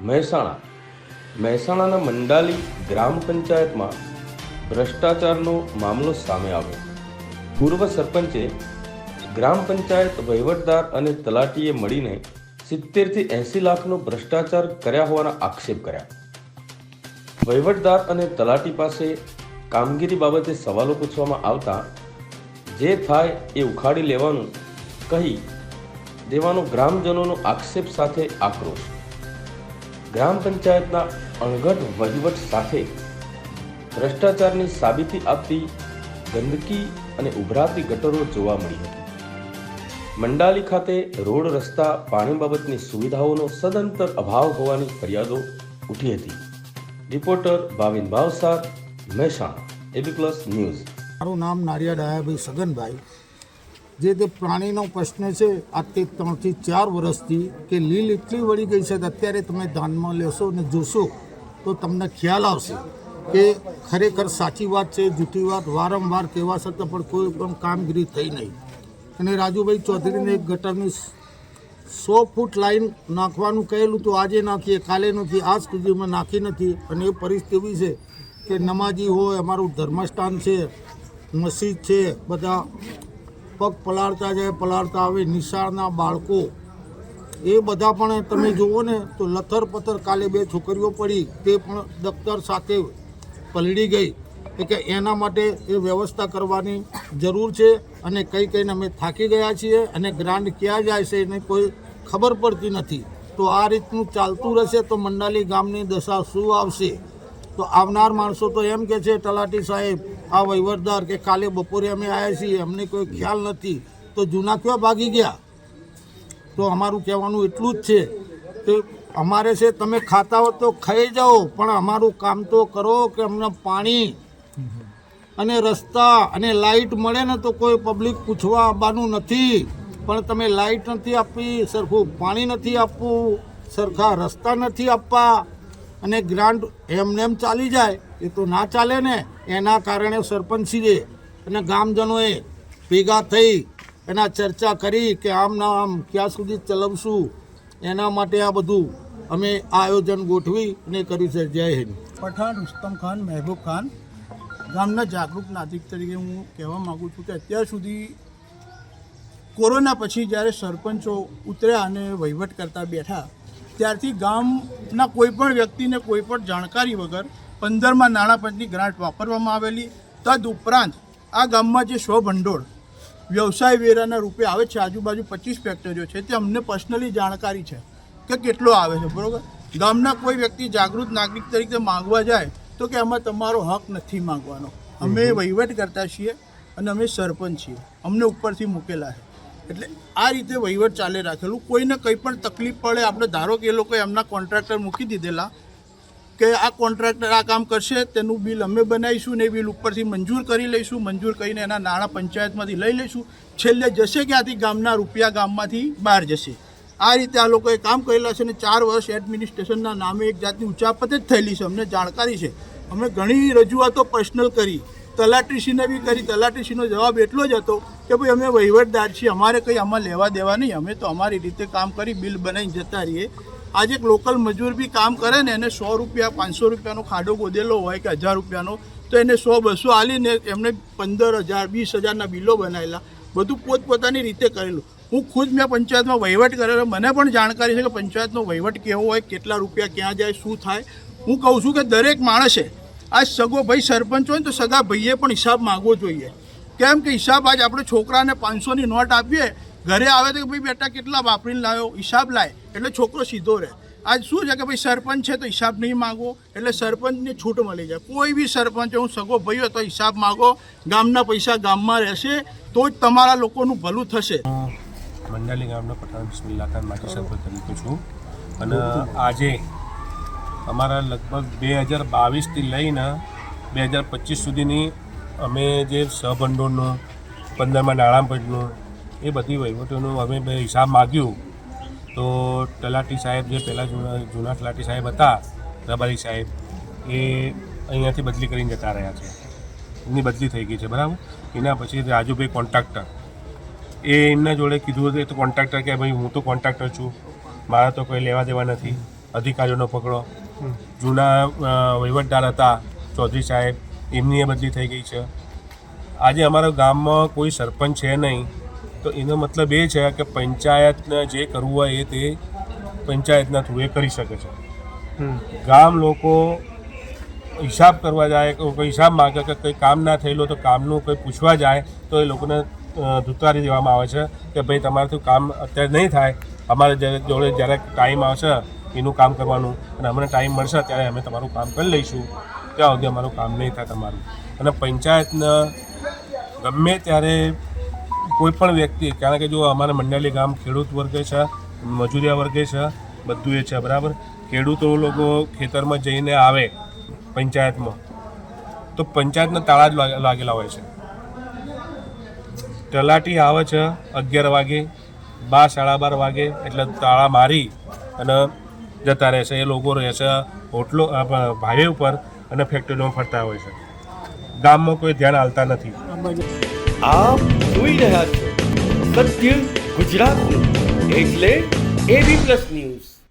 મહેસાણા. મહેસાણાના મંડાલી ગ્રામ પંચાયતમાં ભ્રષ્ટાચારનો મામલો સામે આવ્યો. પૂર્વ સરપંચે ગ્રામ પંચાયત વહીવટદાર અને તલાટીએ મળીને સિત્તેરથી એંસી લાખનો ભ્રષ્ટાચાર કર્યા હોવાના આક્ષેપ કર્યા. વહીવટદાર અને તલાટી પાસે કામગીરી બાબતે સવાલો પૂછવામાં આવતા, જે થાય એ ઉખાડી લેવાનું કહી દેવાનો ગ્રામજનોનો આક્ષેપ સાથે આક્રોશ. ગ્રામ પંચાયતના અણઘટ વહીવટ સાથે ભ્રષ્ટાચારની સાબિતી આપતી ગંદકી અને ઉભરાતી ગટરો જોવા મળી હતી. મંડાલી ખાતે રોડ, રસ્તા, પાણી બાબતની સુવિધાઓનો સદંતર અભાવ હોવાની ફરિયાદો ઉઠી હતી. Reporter Bhavin Bhavsar, Mehsana, AB plus news. મારું નામ નારિયા ડાયાભાઈ સગનભાઈ. જે તે પ્રાણીનો પ્રશ્ન છે આજથી ત્રણથી ચાર વર્ષથી કે લીલ એટલી વળી ગઈ છે કે અત્યારે તમે ધ્યાનમાં લેશો અને જોશો, તો તમને ખ્યાલ આવશે કે ખરેખર સાચી વાત છે, જૂઠી વાત, વારંવાર કહેવા છતાં પણ કોઈ પણ કામગીરી થઈ નહીં. અને રાજુભાઈ ચૌધરીને એક ગટરની સો ફૂટ લાઈન નાખવાનું કહેલું તો આજે નાખીએ, કાલે નથી, આજ સુધીમાં નાખી નથી. અને એ પરિસ્થિતિ એવી છે કે નમાજી હોય, અમારું ધર્મસ્થાન છે, મસ્જિદ છે, બધા પગ પલાળતા જાય, પલાળતા આવે, નિશાળના બાળકો, એ બધા પણ તમે જુઓ ને, તો લથર પથર કાલે બે છોકરીઓ પડી, તે પણ દફતર સાથે પલળી ગઈ. એટલે એના માટે એ વ્યવસ્થા કરવાની જરૂર છે અને કઈ કઈને અમે થાકી ગયા છીએ અને ગ્રાન્ડ ક્યાં જાય છે એને કોઈ ખબર પડતી નથી. તો આ રીતનું ચાલતું રહેશે તો મંડાલી ગામની દશા શું આવશે? તો આવનાર માણસો તો એમ કે છે, તલાટી સાહેબ આ વહીવટદાર કે કાલે બપોરે અમે આવ્યા છીએ, અમને કોઈ ખ્યાલ નથી. તો જૂના ક્યાં ભાગી ગયા? તો અમારું કહેવાનું એટલું જ છે કે અમારે છે, તમે ખાતા હો તો ખાઈ જાઓ, પણ અમારું કામ તો કરો કે અમને પાણી અને રસ્તા અને લાઇટ મળે ને તો કોઈ પબ્લિક પૂછવા આવવાનું નથી. પણ તમે લાઇટ નથી આપવી સરખું પાણી નથી આપવું, સરખા રસ્તા નથી આપવા અને ગ્રાન્ટ એમને એમ ચાલી જાય. એ તો ના ચાલે ને. એના કારણે સરપંચશ્રીએ અને ગામજનોએ ભેગા થઈ એના ચર્ચા કરી કે આમ ના આમ ક્યાં સુધી ચલાવશું. એના માટે આ બધું અમે આયોજન ગોઠવી અને કર્યું છે. જય હિન્દ. પઠાણ રુસ્તમ ખાન, મહેબૂબ ખાન. ગામના જાગૃત નાગરિક તરીકે હું કહેવા માગું છું કે અત્યાર સુધી કોરોના પછી જ્યારે સરપંચો ઉતર્યા અને વહીવટ કરતા બેઠા, ત્યારથી ગામના કોઈપણ વ્યક્તિને કોઈ પણ જાણકારી વગર પંદરમાં નાણાં પંચની ગ્રાન્ટ વાપરવામાં આવેલી. તદ ઉપરાંત આ ગામમાં જે સ્વભંડોળ વ્યવસાય વેરાના રૂપે આવે છે આજુબાજુ પચીસ ફેક્ટરીઓ છે તે અમને પર્સનલી જાણકારી છે કે કેટલો આવે છે બરોબર? ગામના કોઈ વ્યક્તિ જાગૃત નાગરિક તરીકે માંગવા જાય તો કે આમાં તમારો હક નથી માંગવાનો. અમે વહીવટ કરતા છીએ અને અમે સરપંચ છીએ. અમને ઉપરથી મૂકેલા છે. એટલે આ રીતે વહીવટ ચાલે રાખેલું. કોઈને કંઈ પણ તકલીફ પડે આપણે ધારો કે એ લોકોએ એમના કોન્ટ્રાક્ટર મૂકી દીધેલા કે આ કોન્ટ્રાક્ટર આ કામ કરશે, તેનું બિલ અમે બનાવીશું ને એ બિલ ઉપરથી મંજૂર કરી લઈશું, મંજૂર કરીને એના નાણાં પંચાયતમાંથી લઈ લઈશું. છેલ્લે જશે ક્યાંથી? ગામના રૂપિયા ગામમાંથી બહાર જશે. આ રીતે આ લોકોએ કામ કરેલા છે અને ચાર વર્ષ એડમિનિસ્ટ્રેશનના નામે એક જાતની ઉચાપત જ થયેલી છે, અમને જાણકારી છે. અમે ઘણી રજૂઆતો પર્સનલ કરી તલાટીશ્રીને બી કરી તલાટીશ્રીનો જવાબ એટલો જ હતો કે ભાઈ, અમે વહીવટદાર છીએ, અમારે કંઈ આમાં લેવા દેવા નહીં, અમે તો અમારી રીતે કામ કરી બિલ બનાવીને જતા રહીએ. આજે એક લોકલ મજૂર બી કામ કરે ને એને સો રૂપિયા, પાંચસો રૂપિયાનો ખાડો ગોદેલો હોય કે હજાર રૂપિયાનો, તો એને સો, બસો આલીને એમને પંદર હજાર, વીસ હજારના બિલો બનાવેલા. બધું પોતપોતાની રીતે કરેલું. હું ખુદ મેં પંચાયતમાં વહીવટ કરેલો. મને પણ જાણકારી છે કે પંચાયતનો વહીવટ કેવો હોય, કેટલા રૂપિયા ક્યાં જાય, શું થાય. હું કહું છું કે દરેક માણસે આ સગો ભાઈ સરપંચ હોય તો સગા ભાઈએ પણ હિસાબ માગવો જોઈએ. કેમ કે હિસાબ આજ આપણે છોકરાને પાંચસોની નોટ આપીએ ઘરે આવે તો ભાઈ બેટા કેટલા વાપરીને લાવ્યો? હિસાબ લાય. એટલે છોકરો સીધો રહે. આજ શું છે કે ભાઈ સરપંચ છે તો હિસાબ નહીં માગો એટલે સરપંચને છૂટ મળી જાય. કોઈ બી સરપંચ, હું સગો ભાઈ હોય તો હિસાબ માગો. ગામના પૈસા ગામમાં રહેશે, તો જ તમારા લોકોનું ભલું થશે. મંડાલી ગામના પઠાણ બિસ્મિલ્લા ખાન માજી સરપંચ તરીકે છું. અને આજે અમારા લગભગ બે હજાર બાવીસથી લઈને બે હજાર પચીસ સુધીની અમે જે સહભંડોળનું, પંદરમાં નાણાપંચનું એ બધી વહીવટોનું અમે હિસાબ માગ્યું. તો તલાટી સાહેબ જે પહેલાં જૂના જૂના તલાટી સાહેબ હતા, રબારી સાહેબ, એ અહીંયાથી બદલી કરીને જતા રહ્યા છે. એમની બદલી થઈ ગઈ છે, બરાબર? એના પછી રાજુભાઈ કોન્ટ્રાક્ટર. એ એમના જોડે કીધું હતું તો કોન્ટ્રાક્ટર કે ભાઈ હું તો કોન્ટ્રાક્ટર છું. મારા તો કોઈ લેવા દેવા નથી. અધિકારીઓનો પકડો. જૂના વહીવટદાર હતા, ચૌધરી સાહેબ, એમની એ બદલી થઈ ગઈ છે. આજે અમારા ગામમાં કોઈ સરપંચ છે નહીં. તો એનો મતલબ એ છે કે પંચાયતને જે કરવું હોય એ તે પંચાયતના થ્રુ એ કરી શકે છે. ગામ લોકો હિસાબ કરવા જાય કોઈ હિસાબ માગે કે કંઈ કામ ના થયેલું તો કામનું કંઈ પૂછવા જાય તો એ લોકોને ધુતારી દેવામાં આવે છે કે ભાઈ તમારાથી કામ અત્યારે નહીં થાય અમારે જોડે જ્યારે ટાઈમ આવશે એનું કામ કરવાનું અને અમને ટાઈમ મળશે ત્યારે અમે તમારું કામ કરી લઈશું ત્યાં સુધી અમારું કામ નહીં થાય તમારું. અને પંચાયતને ગમે ત્યારે કોઈ પણ વ્યક્તિ કારણ કે જો અમારા મંડાલી ગામ ખેડૂત વર્ગે છે મજૂરિયા વર્ગે છે બધું એ છે બરાબર? ખેડૂતો લોકો ખેતરમાં જઈને આવે પંચાયતમાં તો પંચાયતના તાળા જ લાગે- લાગેલા હોય છે. તલાટી આવે છે અગિયાર વાગે બાર સાડા બાર વાગે એટલે તાળા મારી અને જતા રહેશે એ લોકો રહેશે હોટલો હાઈવે ઉપર અને ફેક્ટરીમાં ફરતા હોય છે. ગામમાં કોઈ ધ્યાન આલતા નથી. આપ જોઈ રહ્યા છો. સત્ય ગુજરાત એટલે એબી પ્લસ